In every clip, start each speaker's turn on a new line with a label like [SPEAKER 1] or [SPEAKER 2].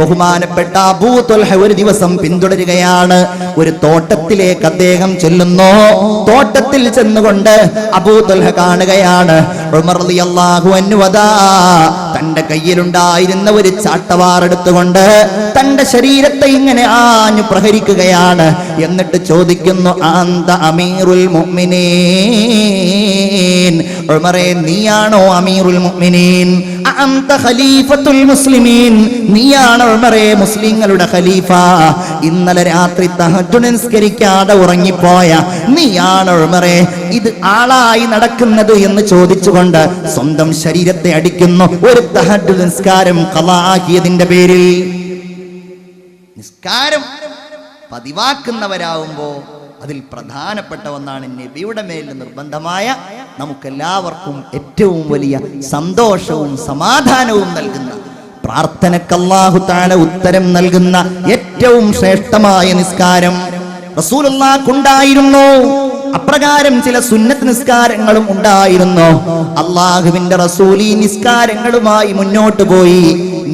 [SPEAKER 1] ബഹുമാനപ്പെട്ട ഒരു ദിവസം പിന്തുടരുകയാണ്. ഒരു തോട്ടത്തിലേക്ക് അദ്ദേഹം ചെല്ലുന്നു. തോട്ടത്തിൽ ചെന്നുകൊണ്ട് അബൂ ത്വൽഹ കാണുകയാണ്. തന്റെ കയ്യിലുണ്ടായിരുന്ന ഒരു ചാട്ടവാറെടുത്തുകൊണ്ട് തന്റെ ശരീരത്തെ ഇങ്ങനെ ആഞ്ഞു പ്രഹരിക്കുകയാണ്. എന്നിട്ട് ചോദിക്കുന്നു ആന്ത അമീറുൽ മുഅ്മിനീൻ? നീയാണോ അമീറുൽ മുഅ്മിനീൻ? അഅന്ത ഖലീഫത്തുൽ മുസ്ലിമീൻ. മുസ്ലിങ്ങളുടെ ഖലീഫ. ഇന്നലെ രാത്രി നിസ്കരിക്കാതെ ഉറങ്ങിപ്പോയ നീയാണ് ഇത് ആളായി നടക്കുന്നത്? എന്ന് ചോദിച്ചുകൊണ്ട് സ്വന്തം ശരീരത്തെ അടിക്കുന്നു. ഒരു തഹദ് നിസ്കാരം കലാഹിയതിന്റെ പേരിൽ. നിസ്കാരം പതിവാക്കുന്നവരാവുമ്പോ അതിൽ പ്രധാനപ്പെട്ട ഒന്നാണ് നബിയുടെ മേൽ നിർബന്ധമായ നമുക്കെല്ലാവർക്കും ഏറ്റവും വലിയ സന്തോഷവും സമാധാനവും നൽകുന്ന പ്രാർത്ഥനക്കല്ലാഹു താല ഉത്തരം നൽകുന്ന ഏറ്റവും ശ്രേഷ്ഠമായ നിസ്കാരം റസൂലുള്ളാഹ്ക്കുണ്ടായിരുന്നു അപ്രകാരം ചില സുന്നത്ത് നിസ്കാരങ്ങളും ഉണ്ടായിരുന്നു. അള്ളാഹുവിന്റെ റസൂൽ ഈ നിസ്കാരങ്ങളുമായി മുന്നോട്ട് പോയി.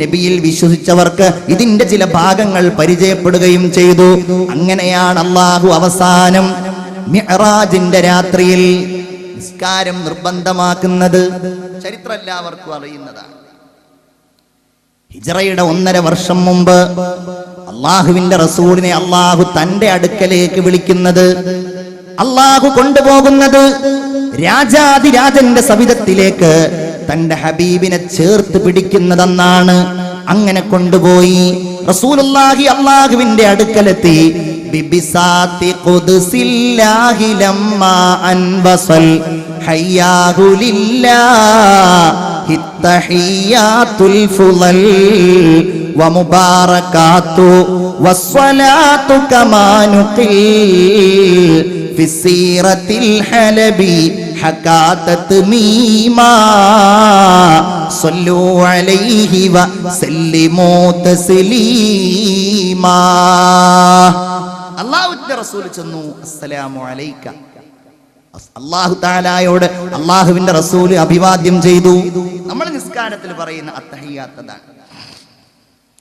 [SPEAKER 1] നബിയിൽ വിശ്വസിച്ചവർക്ക് ഇതിന്റെ ചില ഭാഗങ്ങൾ പരിചയപ്പെടുകയും ചെയ്തു. അങ്ങനെയാണ് അള്ളാഹു അവസാനം മിഹറാജിന്റെ രാത്രിയിൽ നിസ്കാരം നിർബന്ധമാക്കുന്നത്. ചരിത്രം എല്ലാവർക്കും അറിയുന്നതാണ്. ഹിജറയുടെ ഒന്നര വർഷം മുമ്പ് അള്ളാഹുവിന്റെ റസൂലിനെ അള്ളാഹു തന്റെ അടുക്കലേക്ക് വിളിക്കുന്നത് അള്ളാഹു കൊണ്ടുപോകുന്നത് രാജാതിരാജന്റെ സവിധത്തിലേക്ക് തന്റെ ഹബീബിനെ ചേർത്ത് പിടിക്കുന്നതെന്നാണ് അങ്ങനെ കൊണ്ടുപോയി റസൂലുള്ളാഹി അള്ളാഹുവിന്റെ അടുക്കലെത്തി. ബിബിസാത്തി വമുബാറകാത്തു വസ്സലാത്തു കമാ നുഖിൽ في السيرة الحلبي حكى تتميما صلوا عليه وسلموا تسليما അള്ളാഹുവിന്റെ റസൂൽ ചെന്നു അസ്സലാമു അലൈക്ക അള്ളാഹു താലായോട് അള്ളാഹുവിന്റെ റസൂല് അഭിവാദ്യം ചെയ്തു നമ്മൾ നിസ്കാരത്തിൽ പറയുന്ന അത്തഹിയാത്തതാണ്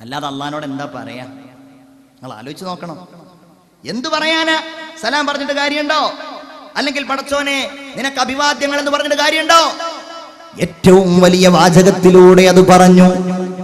[SPEAKER 1] അല്ലാതെ അള്ളഹാനോട് എന്താ പറയാ? നിങ്ങൾ ആലോചിച്ച് നോക്കണം. എന്തു പറയാനാ? സലാം പറഞ്ഞിട്ട് കാര്യമുണ്ടോ? അല്ലെങ്കിൽ പടച്ചോനെ നിനക്ക് അഭിവാദ്യങ്ങൾ എന്ന് പറഞ്ഞിട്ട് കാര്യമുണ്ടോ? ഏറ്റവും വലിയ വാചകത്തിലൂടെ അത് പറഞ്ഞു.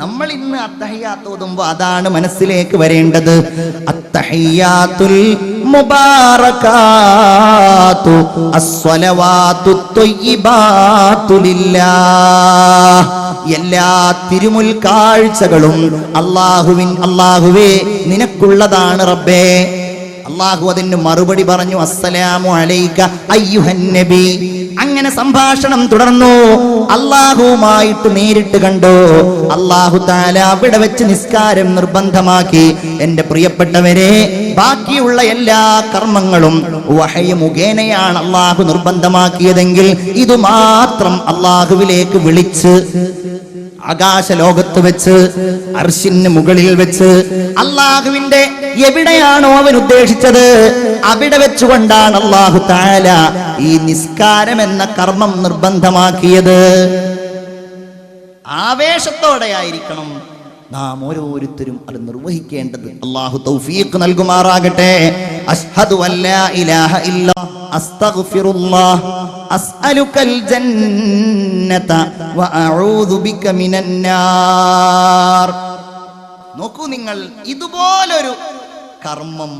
[SPEAKER 1] നമ്മൾ ഇന്ന് അത്തഹയ്യാത്ത് ഓതുമ്പോ അതാണ് മനസ്സിലേക്ക് വരേണ്ടത്. അത്തഹയ്യാത്തുൽ മുബാറകാത്തു ലില്ലാഹ്. എല്ലാ തിരുമുൽ കാഴ്ചകളും അള്ളാഹുവിൻ അള്ളാഹുവേ നിനക്കുള്ളതാണ് റബ്ബേ. അള്ളാഹു അതിന് മറുപടി പറഞ്ഞു അസ്സലാമു അലൈക അയ്യുഹൻ നബി അങ്ങനെ സംഭാഷണം തുടർന്നു. അള്ളാഹുവുമായിട്ട് നേരിട്ട് കണ്ടു. അള്ളാഹു താല അവിടെ വെച്ച് നിസ്കാരം നിർബന്ധമാക്കി. എന്റെ പ്രിയപ്പെട്ടവരെ ബാക്കിയുള്ള എല്ലാ കർമ്മങ്ങളും വഹയ മുഖേനയാണ് അള്ളാഹു നിർബന്ധമാക്കിയതെങ്കിൽ ഇത് മാത്രം അള്ളാഹുവിലേക്ക് വിളിച്ച് ആകാശ ലോകത്ത് വെച്ച് അർശിന് മുകളിൽ വെച്ച് അള്ളാഹുവിന്റെ എവിടെയാണോ അവൻ ഉദ്ദേശിച്ചത് അവിടെ വെച്ചുകൊണ്ടാണ് അള്ളാഹു താല ഈ നിസ്കാരം എന്ന കർമ്മം നിർബന്ധമാക്കിയത്. ആവേശത്തോടെ ആയിരിക്കണം നാം ഓരോരുത്തരും അത് നിർവഹിക്കേണ്ടത്. അള്ളാഹു തൗഫീഖ് നൽകുമാറാകട്ടെ. അഷ്ഹദു അല്ലാ ഇലാഹ ഇല്ല അസ്തഗ്ഫിറുല്ലാഹ്. അസ്അലുക്കൽ ജന്നത വഅഊദു ബിക മിനൻ നാർ. നോക്കൂ നിങ്ങൾ ഇതുപോലൊരു കർമ്മം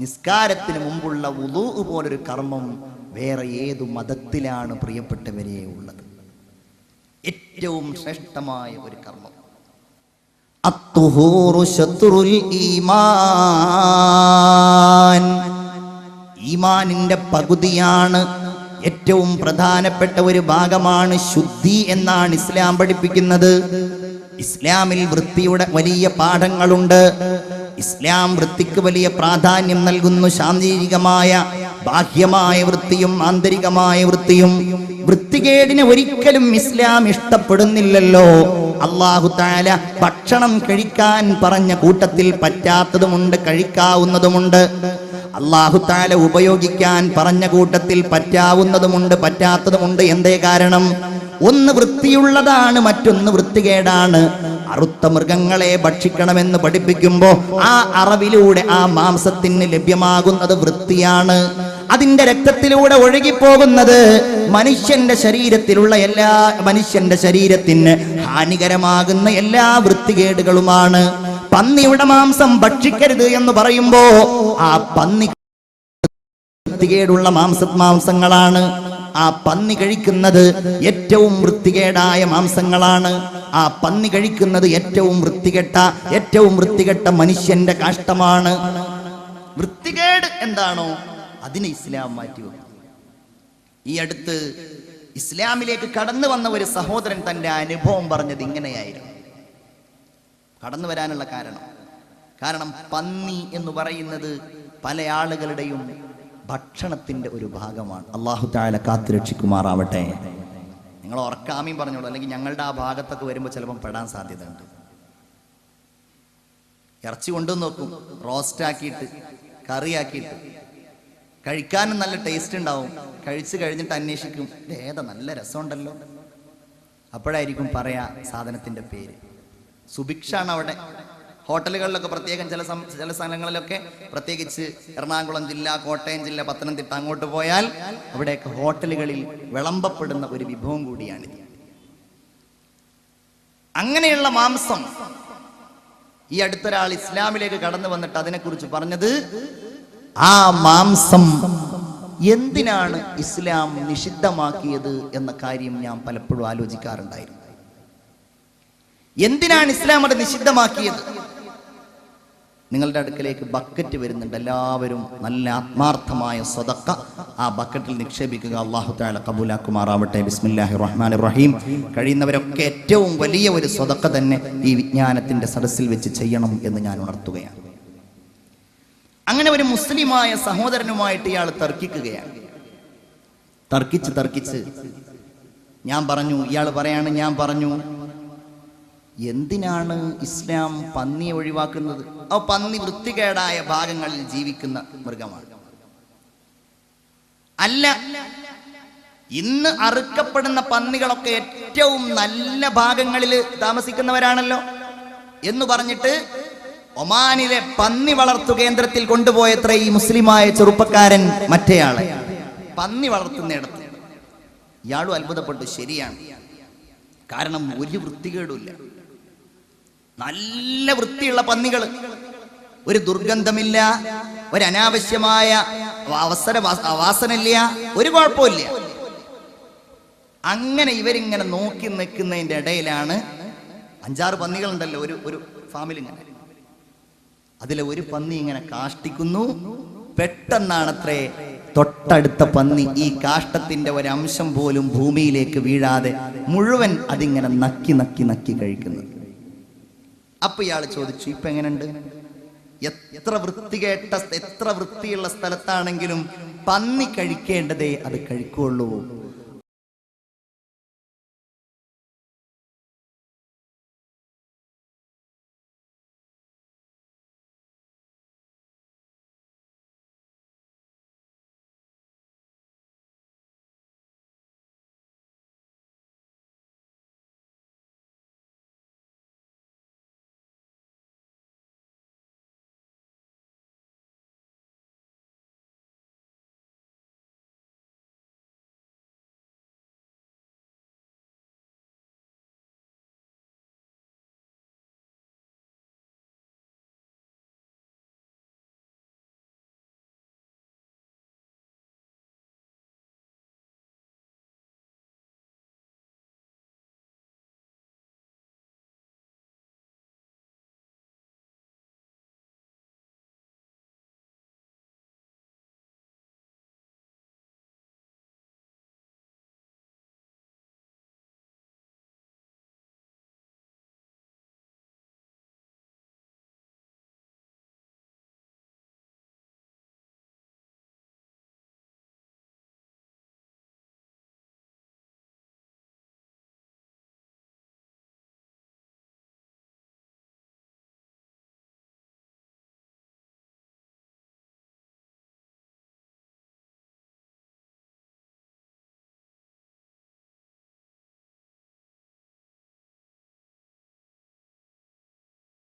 [SPEAKER 1] നിസ്കാരത്തിന് മുമ്പുള്ള ഉദൂ പോലൊരു കർമ്മം വേറെ ഏതു മതത്തിലാണ് പ്രിയപ്പെട്ടവരെ ഉള്ളത്? ഏറ്റവും ശ്രേഷ്ഠമായ ഒരു കർമ്മം. ഈമാനിന്റെ പകുതിയാണ് ഏറ്റവും പ്രധാനപ്പെട്ട ഒരു ഭാഗമാണ് ശുദ്ധി എന്നാണ് ഇസ്ലാം പഠിപ്പിക്കുന്നത്. ഇസ്ലാമിൽ വൃത്തിയുടെ വലിയ പാഠങ്ങളുണ്ട്. ഇസ്ലാം വൃത്തിക്ക് വലിയ പ്രാധാന്യം നൽകുന്നു. ശാരീരികമായ ബാഹ്യമായ വൃത്തിയും ആന്തരികമായ വൃത്തിയും. വൃത്തികേടിനെ ഒരിക്കലും ഇസ്ലാം ഇഷ്ടപ്പെടുന്നില്ലല്ലോ. അള്ളാഹു താല ഭക്ഷണം കഴിക്കാൻ പറഞ്ഞ കൂട്ടത്തിൽ പറ്റാത്തതുമുണ്ട് കഴിക്കാവുന്നതുമുണ്ട്. അള്ളാഹു താല ഉപയോഗിക്കാൻ പറഞ്ഞ കൂട്ടത്തിൽ പറ്റാവുന്നതുമുണ്ട് പറ്റാത്തതുമുണ്ട്. എന്തേ കാരണം? ഒന്ന് വൃത്തിയുള്ളതാണ് മറ്റൊന്ന് വൃത്തികേടാണ്. അറുത്ത മൃഗങ്ങളെ ഭക്ഷിക്കണമെന്ന് പഠിപ്പിക്കുമ്പോൾ ആ അറവിലൂടെ ആ മാംസത്തിന് ലഭ്യമാകുന്നത് വൃത്തിയാണ്. അതിന്റെ രക്തത്തിലൂടെ ഒഴുകിപ്പോകുന്നത് മനുഷ്യന്റെ ശരീരത്തിലുള്ള എല്ലാ മനുഷ്യന്റെ ശരീരത്തിന് ഹാനികരമാകുന്ന എല്ലാ വൃത്തികേടുകളുമാണ്. പന്നിയുടെ മാംസം ഭക്ഷിക്കരുത് എന്ന് പറയുമ്പോ ആ പന്നി വൃത്തികേടുള്ള മാംസ മാംസങ്ങളാണ്. ആ പന്നി കഴിക്കുന്നത് ഏറ്റവും വൃത്തികേടായ മാംസങ്ങളാണ്. ആ പന്നി കഴിക്കുന്നത് ഏറ്റവും വൃത്തികെട്ട ഏറ്റവും വൃത്തികെട്ട മനുഷ്യന്റെ കാഷ്ടമാണ്. വൃത്തികേട് എന്താണോ അതിനെ ഇസ്ലാം മാറ്റി ഈ അടുത്ത് ഇസ്ലാമിലേക്ക് കടന്നു വന്ന ഒരു സഹോദരൻ തന്റെ അനുഭവം പറഞ്ഞത് ഇങ്ങനെയായിരുന്നു. കടന്നു വരാനുള്ള കാരണം. കാരണം പന്നി എന്ന് പറയുന്നത് പല ആളുകളുടെയും ഭക്ഷണത്തിന്റെ ഒരു ഭാഗമാണ്. അള്ളാഹു താല കാത്തുരക്ഷിക്കുമാറാവട്ടെ നിങ്ങൾ ഉറക്കാമയും പറഞ്ഞോളൂ. അല്ലെങ്കിൽ ഞങ്ങളുടെ ആ ഭാഗത്തൊക്കെ വരുമ്പോൾ ചിലപ്പം പെടാൻ സാധ്യതയുണ്ട്. ഇറച്ചി കൊണ്ടു നോക്കും റോസ്റ്റ് ആക്കിയിട്ട് കറിയാക്കിയിട്ട്. കഴിക്കാനും നല്ല ടേസ്റ്റ് ഉണ്ടാവും. കഴിച്ചു കഴിഞ്ഞിട്ട് അന്വേഷിക്കും. "ഇത് ഏതാ നല്ല രസമുണ്ടല്ലോ. അപ്പോഴായിരിക്കും പറയാ സാധനത്തിന്റെ പേര്. സുഭിക്ഷാണ് അവിടെ. ഹോട്ടലുകളിലൊക്കെ പ്രത്യേകം ചില ചില സ്ഥലങ്ങളിലൊക്കെ പ്രത്യേകിച്ച് എറണാകുളം ജില്ല കോട്ടയം ജില്ല പത്തനംതിട്ട അങ്ങോട്ട് പോയാൽ അവിടെയൊക്കെ ഹോട്ടലുകളിൽ വിളമ്പപ്പെടുന്ന ഒരു വിഭവം കൂടിയാണിത് അങ്ങനെയുള്ള മാംസം ഈ അടുത്തൊരാൾ ഇസ്ലാമിലേക്ക് കടന്നു വന്നിട്ട് അതിനെക്കുറിച്ച് പറഞ്ഞത് ആ മാംസം എന്തിനാണ് ഇസ്ലാം നിഷിദ്ധമാക്കിയത് എന്ന കാര്യം ഞാൻ പലപ്പോഴും ആലോചിക്കാറുണ്ടായിരുന്നു. എന്തിനാണ് ഇസ്ലാം അത് നിഷിദ്ധമാക്കിയത്? നിങ്ങളുടെ അടുക്കലേക്ക് ബക്കറ്റ് വരുന്നുണ്ട്. എല്ലാവരും നല്ല ആത്മാർത്ഥമായ സ്വതക്ക. ആ ബക്കറ്റിൽ നിക്ഷേപിക്കുക അള്ളാഹു താല കബൂലാക്കുമാറാവട്ടെ. ബിസ്മില്ലാഹി റഹ്മാൻ റഹീം. കഴിയുന്നവരൊക്കെ ഏറ്റവും വലിയ ഒരു സ്വതക്ക തന്നെ ഈ വിജ്ഞാനത്തിന്റെ സദസ്സിൽ വെച്ച് ചെയ്യണം എന്ന് ഞാൻ ഉണർത്തുകയാണ്. അങ്ങനെ ഒരു മുസ്ലിമായ സഹോദരനുമായിട്ട് ഇയാൾ തർക്കിക്കുകയാണ്. തർക്കിച്ച് തർക്കിച്ച് ഞാൻ പറഞ്ഞു ഇയാൾ പറയാണ് ഞാൻ പറഞ്ഞു എന്തിനാണ് ഇസ്ലാം പന്നിയെ ഒഴിവാക്കുന്നത്? ആ പന്നി വൃത്തികേടായ ഭാഗങ്ങളിൽ ജീവിക്കുന്ന മൃഗമാണ്. അല്ല ഇന്ന് അറുക്കപ്പെടുന്ന പന്നികളൊക്കെ ഏറ്റവും നല്ല ഭാഗങ്ങളിൽ താമസിക്കുന്നവരാണല്ലോ എന്ന് പറഞ്ഞിട്ട് ഒമാനിലെ പന്നി വളർത്തു കേന്ദ്രത്തിൽ കൊണ്ടുപോയത്ര ഈ മുസ്ലിമായ ചെറുപ്പക്കാരൻ മറ്റേയാളെ. പന്നി വളർത്തുന്നിടത്ത്. ഇയാളും അത്ഭുതപ്പെട്ടു ശരിയാണ്. കാരണം ഒരു വൃത്തികേടുമില്ല നല്ല വൃത്തിയുള്ള പന്നികൾ ഒരു ദുർഗന്ധമില്ല ഒരു അനാവശ്യമായ അവസര വാസനയില്ല ഒരു കുഴപ്പമില്ല. അങ്ങനെ ഇവരിങ്ങനെ നോക്കി നിൽക്കുന്നതിന്റെ ഇടയിലാണ് അഞ്ചാറ് പന്നികളുണ്ടല്ലോ ഒരു ഒരു ഫാമിൽ ഇങ്ങനെ. അതിലെ ഒരു പന്നി ഇങ്ങനെ കാഷ്ടിക്കുന്നു. പെട്ടെന്നാണത്രേ തൊട്ടടുത്ത പന്നി ഈ കാഷ്ടത്തിന്റെ ഒരംശം പോലും ഭൂമിയിലേക്ക് വീഴാതെ മുഴുവൻ അതിങ്ങനെ നക്കി നക്കി നക്കി കഴിക്കുന്നത് അപ്പൊ ഇയാൾ ചോദിച്ചു ഇപ്പൊ എങ്ങനെയുണ്ട്? എത്ര വൃത്തികേട്ട എത്ര വൃത്തിയുള്ള സ്ഥലത്താണെങ്കിലും പന്നി കഴിക്കേണ്ടതേ അത് കഴിക്കുള്ളൂ.